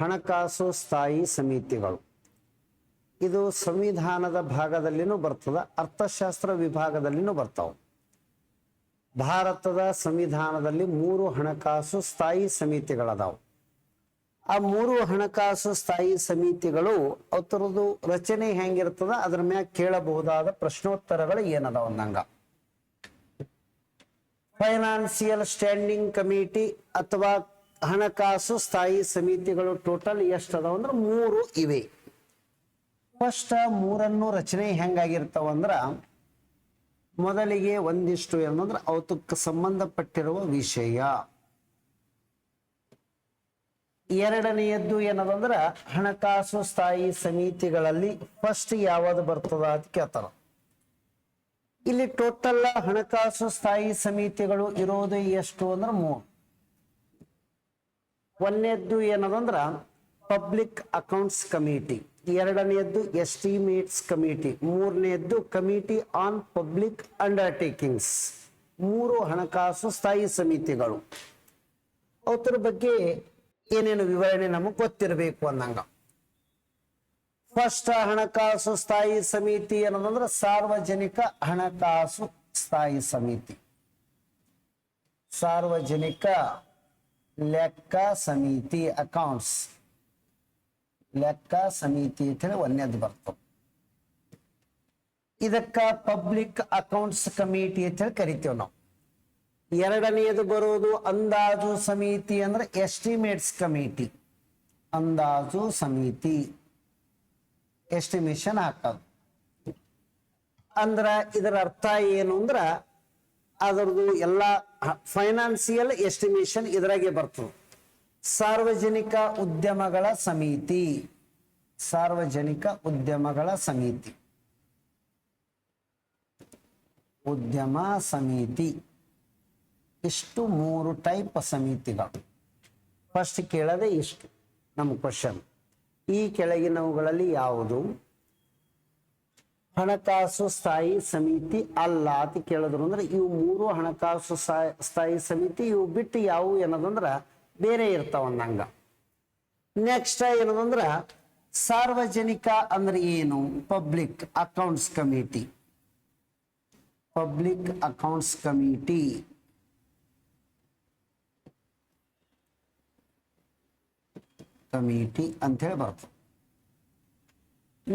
ಹಣಕಾಸು ಸ್ಥಾಯಿ ಸಮಿತಿಗಳು. ಇದು ಸಂವಿಧಾನದ ಭಾಗದಲ್ಲಿನೂ ಬರ್ತದ, ಅರ್ಥಶಾಸ್ತ್ರ ವಿಭಾಗದಲ್ಲಿನೂ ಬರ್ತಾವ. ಭಾರತದ ಸಂವಿಧಾನದಲ್ಲಿ ಮೂರು ಹಣಕಾಸು ಸ್ಥಾಯಿ ಸಮಿತಿಗಳದಾವು. ಆ ಮೂರು ಹಣಕಾಸು ಸ್ಥಾಯಿ ಸಮಿತಿಗಳು ಅವರದು ರಚನೆ ಹೆಂಗಿರ್ತದ, ಅದ್ರ ಮ್ಯಾಗ ಕೇಳಬಹುದಾದ ಪ್ರಶ್ನೋತ್ತರಗಳು ಏನದಾವ ಅಂದಂಗ. ಫೈನಾನ್ಸಿಯಲ್ ಸ್ಟ್ಯಾಂಡಿಂಗ್ ಕಮಿಟಿ ಅಥವಾ ಹಣಕಾಸು ಸ್ಥಾಯಿ ಸಮಿತಿಗಳು ಟೋಟಲ್ ಎಷ್ಟು ಅಂದ್ರೆ ಮೂರು ಇವೆ. ಫಸ್ಟ್ ಮೂರನ್ನು ರಚನೆ ಹೆಂಗಾಗಿರ್ತಾವ ಅಂದ್ರ ಮೊದಲಿಗೆ ಒಂದಿಷ್ಟು ಏನಂದ್ರೆ ಅವತಕ್ಕೆ ಸಂಬಂಧಪಟ್ಟಿರುವ ವಿಷಯ. ಎರಡನೆಯದ್ದು ಏನದಂದ್ರ ಹಣಕಾಸು ಸ್ಥಾಯಿ ಸಮಿತಿಗಳಲ್ಲಿ ಫಸ್ಟ್ ಯಾವ್ದು ಬರ್ತದ ಅಂತ ಕೇಳ್ತಾರ. ಇಲ್ಲಿ ಟೋಟಲ್ ಹಣಕಾಸು ಸ್ಥಾಯಿ ಸಮಿತಿಗಳು ಇರೋದು ಎಷ್ಟು ಅಂದ್ರೆ ಮೂರು. ಒಂದನೇದ್ದು ಏನದಂದ್ರ ಪಬ್ಲಿಕ್ ಅಕೌಂಟ್ಸ್ ಕಮಿಟಿ ಎರಡನೆಯದ್ದು ಎಸ್ಟಿಮೇಟ್ಸ್ ಕಮಿಟಿ ಮೂರನೆಯದ್ದು ಕಮಿಟಿ ಆನ್ ಪಬ್ಲಿಕ್ ಅಂಡರ್ಟೇಕಿಂಗ್ಸ್ ಮೂರು ಹಣಕಾಸು ಸ್ಥಾಯಿ ಸಮಿತಿಗಳು. ಅವತರ ಬಗ್ಗೆ ಏನೇನು ವಿವರಣೆ ನಮಗೆ ಗೊತ್ತಿರಬೇಕು ಅಂದಂಗ. ಫಸ್ಟ್ ಹಣಕಾಸು ಸ್ಥಾಯಿ ಸಮಿತಿ ಅನ್ನೋದಂದ್ರೆ ಸಾರ್ವಜನಿಕ ಹಣಕಾಸು ಸ್ಥಾಯಿ ಸಮಿತಿ. ಸಾರ್ವಜನಿಕ ಲೆಕ್ಕ ಸಮಿತಿ ಅಕೌಂಟ್ಸ್ ಲೆಕ್ಕ ಸಮಿತಿ ಅಂತ ಹೇಳಿ ಒಂದೇದು ಬರ್ತದೆ. ಇದಕ್ಕ ಪಬ್ಲಿಕ್ ಅಕೌಂಟ್ಸ್ ಕಮಿಟಿ ಅಂತ ಹೇಳಿ ಕರಿತೇವೆ ನಾವು. ಎರಡನೆಯದು ಬರೋದು ಅಂದಾಜು ಸಮಿತಿ ಅಂದ್ರೆ ಎಸ್ಟಿಮೇಟ್ಸ್ ಕಮಿಟಿ ಅಂದಾಜು ಸಮಿತಿ. ಎಸ್ಟಿಮೇಷನ್ ಹಾಕೋದು. ಅಂದ್ರ ಇದರ ಅರ್ಥ ಏನು ಅಂದ್ರ ಅದರದ್ದು ಎಲ್ಲ ಫೈನಾನ್ಸಿಯಲ್ ಎಸ್ಟಿಮೇಷನ್ ಇದರಾಗೆ ಬರ್ತದೆ. ಸಾರ್ವಜನಿಕ ಉದ್ಯಮಗಳ ಸಮಿತಿ. ಸಾರ್ವಜನಿಕ ಉದ್ಯಮಗಳ ಸಮಿತಿ. ಉದ್ಯಮ ಸಮಿತಿ. ಇಷ್ಟು ಮೂರು ಟೈಪ್ ಸಮಿತಿಗಳು. ಫಸ್ಟ್ ಕೇಳದೆ ಇಷ್ಟು, ನಮ್ಮ ಕ್ವಶನ್ ಈ ಕೆಳಗಿನವುಗಳಲ್ಲಿ ಯಾವುದು? ಹಣಕಾಸು ಸ್ಥಾಯಿ ಸಮಿತಿ ಅಲ್ಲ ಅಂತ ಕೇಳಿದ್ರು. ಅಂದ್ರೆ ಇವು ಮೂರು ಹಣಕಾಸು ಸ್ಥಾಯಿ- ಸಮಿತಿ, ಇವು ಬಿಟ್ಟು ಯಾವುವು ಏನದಂದ್ರ ಬೇರೆ ಇರ್ತಾವ ಅಂದಂಗ. ನೆಕ್ಸ್ಟ್ ಏನದಂದ್ರ ಸಾರ್ವಜನಿಕ ಅಂದ್ರೆ ಏನು? Public accounts committee public accounts committee committee ಅಂತ ಹೇಳಿ ಬರ್ತದೆ.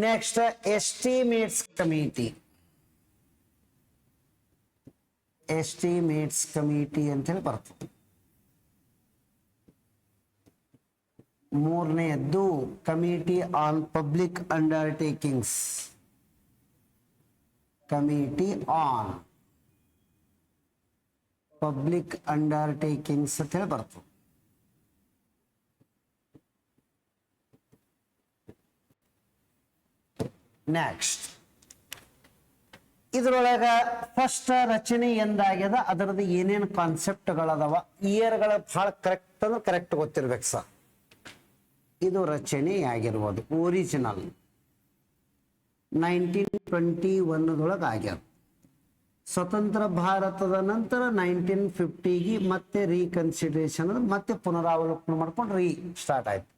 Next estimates committee estimates committee ಅಂತ ಹೇಳಿ ಬರ್ತದೆ ಮೂರನೆಯದ್ದು committee on public undertakings committee on public undertakings ಅಂತ ಹೇಳಿ ಬರ್ತದೆ ನೆಕ್ಸ್ಟ್ ಇದರೊಳಗ ಫಸ್ಟ್ ರಚನೆ ಎಂದಾಗ್ಯದ, ಅದರದ್ದು ಏನೇನು ಕಾನ್ಸೆಪ್ಟ್ಗಳದಾವ ಇಯರ್ಗಳ ಬಹಳ ಕರೆಕ್ಟ್ ಅಂದ್ರೆ ಕರೆಕ್ಟ್ ಗೊತ್ತಿರ್ಬೇಕು ಸರ್. ಇದು ರಚನೆ ಆಗಿರ್ಬೋದು ಒರಿಜಿನಲ್ ನೈನ್ಟೀನ್ ಟ್ವೆಂಟಿ ಒನ್ನದೊಳಗೆ ಆಗ್ಯದ. ಸ್ವತಂತ್ರ ಭಾರತದ ನಂತರ ನೈನ್ಟೀನ್ ಫಿಫ್ಟಿಗೆ ಮತ್ತೆ ರೀಕನ್ಸಿಡರೇಷನ್ ಮತ್ತೆ ಪುನರಾವಲೋಕನ ಮಾಡ್ಕೊಂಡು ರೀ ಸ್ಟಾರ್ಟ್ ಆಯ್ತು.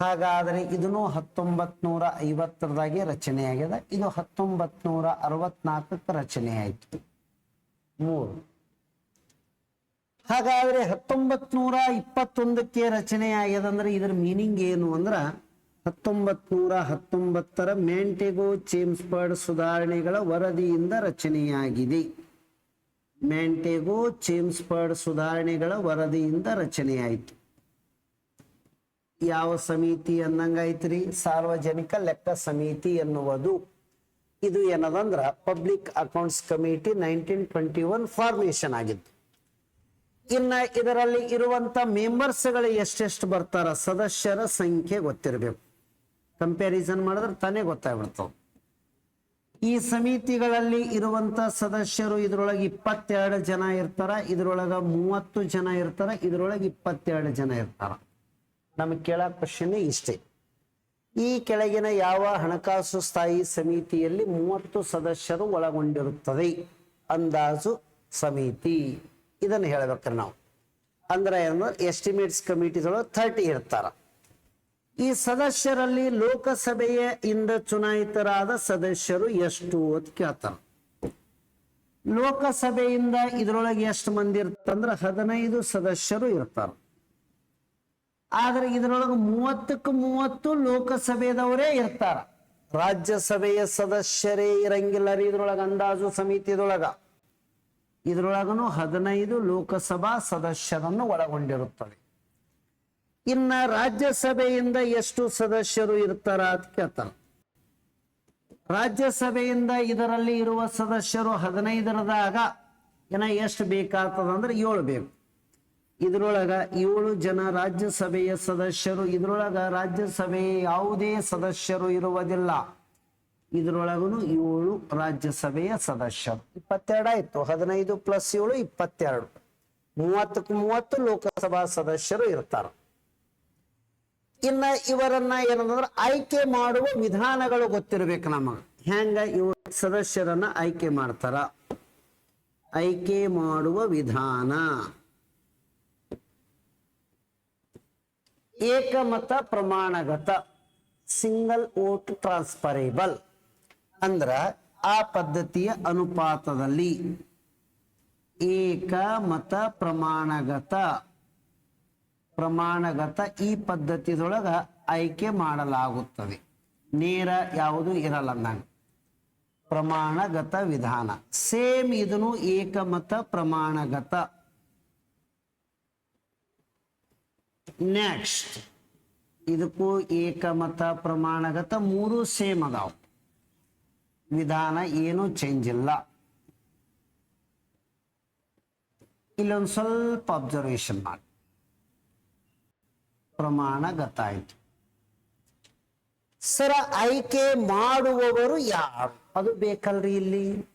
ಹಾಗಾದ್ರೆ ಇದನ್ನು ಹತ್ತೊಂಬತ್ ನೂರ ಐವತ್ತರದಾಗೆ ರಚನೆ ಆಗ್ಯದ ಇದು ಹತ್ತೊಂಬತ್ ನೂರ ಅರವತ್ನಾಲ್ಕಕ್ಕೆ ರಚನೆ ಆಯ್ತು. ಮೂರು. ಹಾಗಾದ್ರೆ ಹತ್ತೊಂಬತ್ ನೂರ ಇಪ್ಪತ್ತೊಂದಕ್ಕೆ ರಚನೆ ಆಗ್ಯದ ಅಂದ್ರೆ ಇದರ ಮೀನಿಂಗ್ ಏನು ಅಂದ್ರ ಹತ್ತೊಂಬತ್ ನೂರ ಹತ್ತೊಂಬತ್ತರ ಮ್ಯಾಂಟೆಗೋ ಚೇಮ್ಸ್ಬರ್ಡ್ ಸುಧಾರಣೆಗಳ ವರದಿಯಿಂದ ರಚನೆಯಾಗಿದೆ. ಮ್ಯಾಂಟೆಗೋ ಚೇಮ್ಸ್ಬರ್ಡ್ ಸುಧಾರಣೆಗಳ ವರದಿಯಿಂದ ರಚನೆಯಾಯಿತು. ಯಾವ ಸಮಿತಿ ಅನ್ನಂಗಾಯ್ತ್ರಿ? ಸಾರ್ವಜನಿಕ ಲೆಕ್ಕ ಸಮಿತಿ ಎನ್ನುವುದು. ಇದು ಏನದಂದ್ರ, public accounts committee nineteen twenty one formation ಆಗಿದ್ದು. ಇನ್ನ ಇದರಲ್ಲಿ ಇರುವಂತ ಮೆಂಬರ್ಸ್ಗಳು ಎಷ್ಟೆಷ್ಟು ಬರ್ತಾರ, ಸದಸ್ಯರ ಸಂಖ್ಯೆ ಗೊತ್ತಿರಬೇಕು. ಕಂಪ್ಯಾರಿಸನ್ ಮಾಡಿದ್ರೆ ತಾನೇ ಗೊತ್ತಾಗ್ಬಿಡ್ತಾವ. ಈ ಸಮಿತಿಗಳಲ್ಲಿ ಇರುವಂತ ಸದಸ್ಯರು ಇದ್ರೊಳಗೆ ಇಪ್ಪತ್ತೆರಡು ಜನ ಇರ್ತಾರ, ಇದ್ರೊಳಗ ಮೂವತ್ತು ಜನ ಇರ್ತಾರ, ಇದ್ರೊಳಗೆ ಇಪ್ಪತ್ತೆರಡು ಜನ ಇರ್ತಾರ. ನಮಗೆ ಕೇಳೋ ಕ್ವಶನ್ ಇಷ್ಟೇ. ಈ ಕೆಳಗಿನ ಯಾವ ಹಣಕಾಸು ಸ್ಥಾಯಿ ಸಮಿತಿಯಲ್ಲಿ ಮೂವತ್ತು ಸದಸ್ಯರು ಒಳಗೊಂಡಿರುತ್ತದೆ? ಅಂದಾಜು ಸಮಿತಿ. ಇದನ್ನು ಹೇಳ್ಬೇಕ್ರಿ ನಾವು. ಅಂದ್ರೆ ಏನು? ಎಸ್ಟಿಮೇಟ್ಸ್ ಕಮಿಟಿಗಳು ಥರ್ಟಿ ಇರ್ತಾರ. ಈ ಸದಸ್ಯರಲ್ಲಿ ಲೋಕಸಭೆಯ ಇಂದ ಚುನಾಯಿತರಾದ ಸದಸ್ಯರು ಎಷ್ಟು ಅಂತ ಕೇಳ್ತಾರ. ಲೋಕಸಭೆಯಿಂದ ಇದರೊಳಗೆ ಎಷ್ಟು ಮಂದಿ ಇರ್ತಂದ್ರ ಹದಿನೈದು ಸದಸ್ಯರು ಇರ್ತಾರ. ಆದ್ರೆ ಇದರೊಳಗೆ ಮೂವತ್ತಕ್ಕೆ ಮೂವತ್ತು ಲೋಕಸಭೆದವರೇ ಇರ್ತಾರ. ರಾಜ್ಯಸಭೆಯ ಸದಸ್ಯರೇ ಇರಂಗಿಲ್ಲ ರೀ ಇದ್ರೊಳಗ ಅಂದಾಜು ಸಮಿತಿದೊಳಗ. ಇದ್ರೊಳಗನು ಹದಿನೈದು ಲೋಕಸಭಾ ಸದಸ್ಯರನ್ನು ಒಳಗೊಂಡಿರುತ್ತದೆ ಇನ್ನ ರಾಜ್ಯಸಭೆಯಿಂದ ಎಷ್ಟು ಸದಸ್ಯರು ಇರ್ತಾರ ಅಂತ ಕೇಳ್ತಾರ. ರಾಜ್ಯಸಭೆಯಿಂದ ಇದರಲ್ಲಿ ಇರುವ ಸದಸ್ಯರು ಹದಿನೈದರದಾಗ ಏನ ಎಷ್ಟು ಬೇಕಾಗ್ತದಂದ್ರೆ ಏಳು ಬೇಕು. ಇದ್ರೊಳಗ ಏಳು ಜನ ರಾಜ್ಯಸಭೆಯ ಸದಸ್ಯರು, ಇದರೊಳಗ ರಾಜ್ಯಸಭೆಯ ಯಾವುದೇ ಸದಸ್ಯರು ಇರುವುದಿಲ್ಲ. ಇದರೊಳಗೂ ಏಳು ರಾಜ್ಯಸಭೆಯ ಸದಸ್ಯರು. ಇಪ್ಪತ್ತೆರಡು ಆಯ್ತು ಹದಿನೈದು ಪ್ಲಸ್ ಏಳು, ಇಪ್ಪತ್ತೆರಡು. ಮೂವತ್ತಕ್ಕೂ ಮೂವತ್ತು ಲೋಕಸಭಾ ಸದಸ್ಯರು ಇರ್ತಾರ. ಇನ್ನ ಇವರನ್ನ ಏನಂದ್ರೆ ಆಯ್ಕೆ ಮಾಡುವ ವಿಧಾನಗಳು ಗೊತ್ತಿರಬೇಕು ನಮಗ. ಹೆಂಗ ಇವ ಸದಸ್ಯರನ್ನ ಆಯ್ಕೆ ಮಾಡ್ತಾರ? ಆಯ್ಕೆ ಮಾಡುವ ವಿಧಾನ. ಏಕಮತ ಪ್ರಮಾಣಗತ ಸಿಂಗಲ್ ಓಟ್ ಟ್ರಾನ್ಸ್ಫರೇಬಲ್ ಅಂದ್ರ ಆ ಪದ್ಧತಿಯ ಅನುಪಾತದಲ್ಲಿ ಏಕಮತ ಪ್ರಮಾಣಗತ ಪ್ರಮಾಣಗತ ಈ ಪದ್ಧತಿದೊಳಗ ಆಯ್ಕೆ ಮಾಡಲಾಗುತ್ತದೆ. ನೇರ ಯಾವುದು ಇರಲ್ಲ ನಾನು ಪ್ರಮಾಣಗತ ವಿಧಾನ. ಸೇಮ್ ಇದನ್ನು ಏಕಮತ ಪ್ರಮಾಣಗತ ನೆಕ್ಸ್ಟ್ ಇದಕ್ಕೂ ಏಕಮತ ಪ್ರಮಾಣಗತ ಮೂರು ಸೇಮ್ ಅದಾವ. ವಿಧಾನ ಏನು ಚೇಂಜ್ ಇಲ್ಲ. ಇಲ್ಲೊಂದು ಸ್ವಲ್ಪ ಅಬ್ಸರ್ವೇಷನ್ ಮಾಡಿ. ಪ್ರಮಾಣಗತ ಆಯ್ತು. ಸರ ಆಯ್ಕೆ ಮಾಡುವವರು ಯಾರು? ಅದು ಬೇಕಲ್ರಿ ಇಲ್ಲಿ?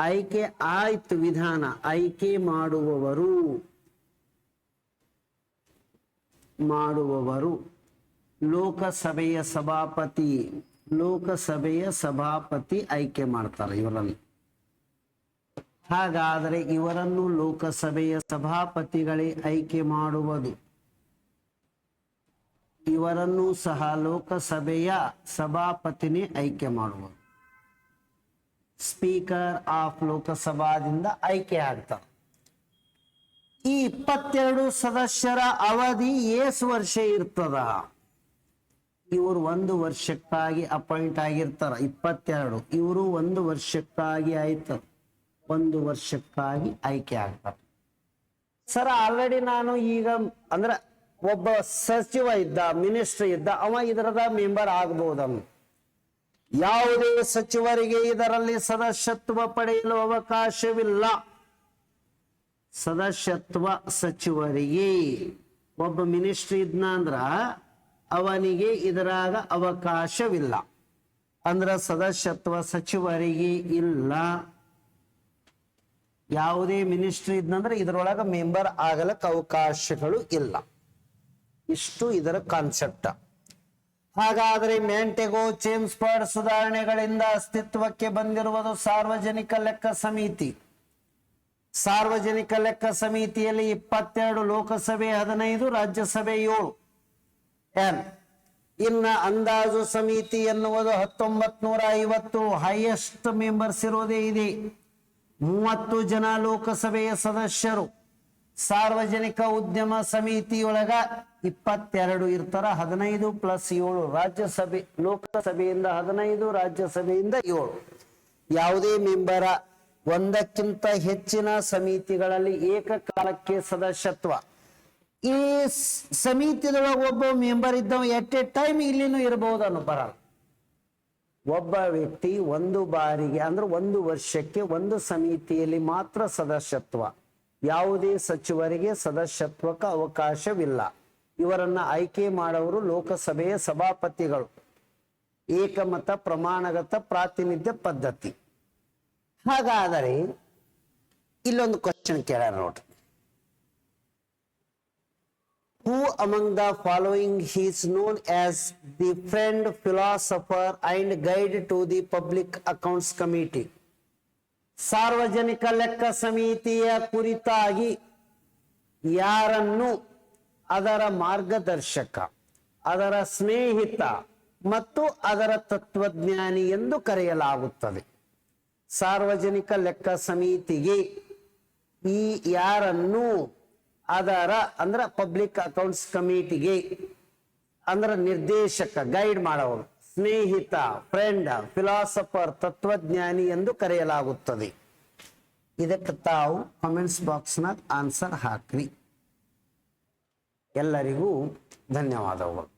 ಆಯ್ಕೆ ಆಯ್ತು ವಿಧಾನ. ಆಯ್ಕೆ ಮಾಡುವವರು. ಮಾಡುವವರು ಲೋಕಸಭೆಯ ಸಭಾಪತಿ ಲೋಕಸಭೆಯ ಸಭಾಪತಿ ಆಯ್ಕೆ ಮಾಡ್ತಾರೆ ಇವರನ್ನು ಹಾಗಾದರೆ ಇವರನ್ನು ಲೋಕಸಭೆಯ ಸಭಾಪತಿಗಳೇ ಆಯ್ಕೆ ಮಾಡುವುದು. ಇವರನ್ನು ಸಹ ಲೋಕಸಭೆಯ ಸಭಾಪತಿನೇ ಆಯ್ಕೆ ಮಾಡುವುದು. ಸ್ಪೀಕರ್ ಆಫ್ ಲೋಕಸಭಾದಿಂದ ಆಯ್ಕೆ ಆಗ್ತಾರೆ. ಈ ಇಪ್ಪತ್ತೆರಡು ಸದಸ್ಯರ ಅವಧಿ ಏಸ್ ವರ್ಷ ಇರ್ತದ. ಇವರು ಒಂದು ವರ್ಷಕ್ಕಾಗಿ ಅಪಾಯಿಂಟ್ ಆಗಿರ್ತಾರ. ಇಪ್ಪತ್ತೆರಡು, ಇವರು ಒಂದು ವರ್ಷಕ್ಕಾಗಿ ಆಯ್ತು. ಒಂದು ವರ್ಷಕ್ಕಾಗಿ ಆಯ್ಕೆ ಆಗ್ತಾರೆ. ಸರ್ ಆಲ್ರೆಡಿ ನಾನು ಈಗ, ಅಂದ್ರ ಒಬ್ಬ ಸಚಿವ ಇದ್ದ ಮಿನಿಸ್ಟರ್ ಇದ್ದ, ಅವ ಇದರದ ಮೆಂಬರ್ ಆಗ್ಬಹುದನ್ನು ಯಾವುದೇ ಸಚಿವರಿಗೆ ಇದರಲ್ಲಿ ಸದಸ್ಯತ್ವ ಪಡೆಯಲು ಅವಕಾಶವಿಲ್ಲ. ಸದಸ್ಯತ್ವ ಸಚಿವರಿಗೆ. ಒಬ್ಬ ಮಿನಿಸ್ಟ್ರಿ ಇದ್ನ ಅಂದ್ರ ಅವನಿಗೆ ಇದರಾಗ ಅವಕಾಶವಿಲ್ಲ. ಅಂದ್ರ ಸದಸ್ಯತ್ವ ಸಚಿವರಿಗೆ ಇಲ್ಲ. ಯಾವುದೇ ಮಿನಿಸ್ಟ್ರಿ ಇದ್ನಂದ್ರ ಇದರೊಳಗ ಮೆಂಬರ್ ಆಗಲಕ್ಕ ಅವಕಾಶಗಳು ಇಲ್ಲ. ಇಷ್ಟು ಇದರ ಕಾನ್ಸೆಪ್ಟ್ ಹಾಗಾದ್ರೆ ಮ್ಯಾಂಟೆಗೋ ಚೇಮ್ಸ್ಪರ್ಡ್ ಸುಧಾರಣೆಗಳಿಂದ ಅಸ್ತಿತ್ವಕ್ಕೆ ಬಂದಿರುವುದು ಸಾರ್ವಜನಿಕ ಲೆಕ್ಕ ಸಮಿತಿ. ಸಾರ್ವಜನಿಕ ಲೆಕ್ಕ ಸಮಿತಿಯಲ್ಲಿ ಇಪ್ಪತ್ತೆರಡು ಲೋಕಸಭೆ, ಹದಿನೈದು ರಾಜ್ಯಸಭೆ, ಏಳು. ಏನ್? ಇನ್ನ ಅಂದಾಜು ಸಮಿತಿ ಎನ್ನುವುದು ಹತ್ತೊಂಬತ್ ನೂರ ಐವತ್ತು ಹೈಯೆಸ್ಟ್ ಮೆಂಬರ್ಸ್ ಇರೋದೇ ಇದೆ. ಮೂವತ್ತು ಜನ ಲೋಕಸಭೆಯ ಸದಸ್ಯರು. ಸಾರ್ವಜನಿಕ ಉದ್ಯಮ ಸಮಿತಿಯೊಳಗ ಇಪ್ಪತ್ತೆರಡು ಇರ್ತಾರ. ಹದಿನೈದು ಪ್ಲಸ್ ಏಳು ರಾಜ್ಯಸಭೆ, ಲೋಕಸಭೆಯಿಂದ ಹದಿನೈದು, ರಾಜ್ಯಸಭೆಯಿಂದ ಏಳು. ಯಾವುದೇ ಮೆಂಬರ ಒಂದಕ್ಕಿಂತ ಹೆಚ್ಚಿನ ಸಮಿತಿಗಳಲ್ಲಿ ಏಕಕಾಲಕ್ಕೆ ಸದಸ್ಯತ್ವ. ಈ ಸಮಿತಿದೊಳಗೆ ಒಬ್ಬ ಮೆಂಬರ್ ಇದ್ದವ ಎಟ್ ಎ ಟೈಮ್ ಇಲ್ಲಿನೂ ಇರಬಹುದು ಅನ್ನೋ ಬರಲ್ಲ ಒಬ್ಬ ವ್ಯಕ್ತಿ ಒಂದು ಬಾರಿಗೆ ಅಂದ್ರೆ ಒಂದು ವರ್ಷಕ್ಕೆ ಒಂದು ಸಮಿತಿಯಲ್ಲಿ ಮಾತ್ರ ಸದಸ್ಯತ್ವ. ಯಾವುದೇ ಸಚಿವರಿಗೆ ಸದಸ್ಯತ್ವಕ್ಕೆ ಅವಕಾಶವಿಲ್ಲ. ಇವರನ್ನ ಆಯ್ಕೆ ಮಾಡೋರು ಲೋಕಸಭೆಯ ಸಭಾಪತಿಗಳು. ಏಕಮತ ಪ್ರಮಾಣಗತ ಪ್ರಾತಿನಿಧ್ಯ ಪದ್ಧತಿ. ಹಾಗಾದರೆ ಇಲ್ಲೊಂದು ಕ್ವಶನ್ ಕೇಳ ನೋಡ್ರಿ. Who among the following he's known as the friend philosopher and guide to the public accounts committee ಸಾರ್ವಜನಿಕ ಲೆಕ್ಕ ಸಮಿತಿಯ ಕುರಿತಾಗಿ ಯಾರನ್ನು ಅದರ ಮಾರ್ಗದರ್ಶಕ, ಅದರ ಸ್ನೇಹಿತ ಮತ್ತು ಅದರ ತತ್ವಜ್ಞಾನಿ ಎಂದು ಕರೆಯಲಾಗುತ್ತದೆ? ಸಾರ್ವಜನಿಕ ಲೆಕ್ಕ ಸಮಿತಿಗೆ ಈ ಯಾರನ್ನು ಅದರ, ಅಂದ್ರೆ ಪಬ್ಲಿಕ್ ಅಕೌಂಟ್ಸ್ ಕಮಿಟಿಗೆ ಅಂದ್ರ ನಿರ್ದೇಶಕ ಗೈಡ್ ಮಾಡೋರು, ಸ್ನೇಹಿತ ಫ್ರೆಂಡ್ ಫಿಲಾಸಫರ್ ತತ್ವಜ್ಞಾನಿ ಎಂದು ಕರೆಯಲಾಗುತ್ತದೆ. ಇದಕ್ಕೆ ತಾವು ಕಾಮೆಂಟ್ಸ್ ಬಾಕ್ಸ್ನಾಗ ಆನ್ಸರ್ ಹಾಕ್ರಿ. ಎಲ್ಲರಿಗೂ ಧನ್ಯವಾದಗಳು.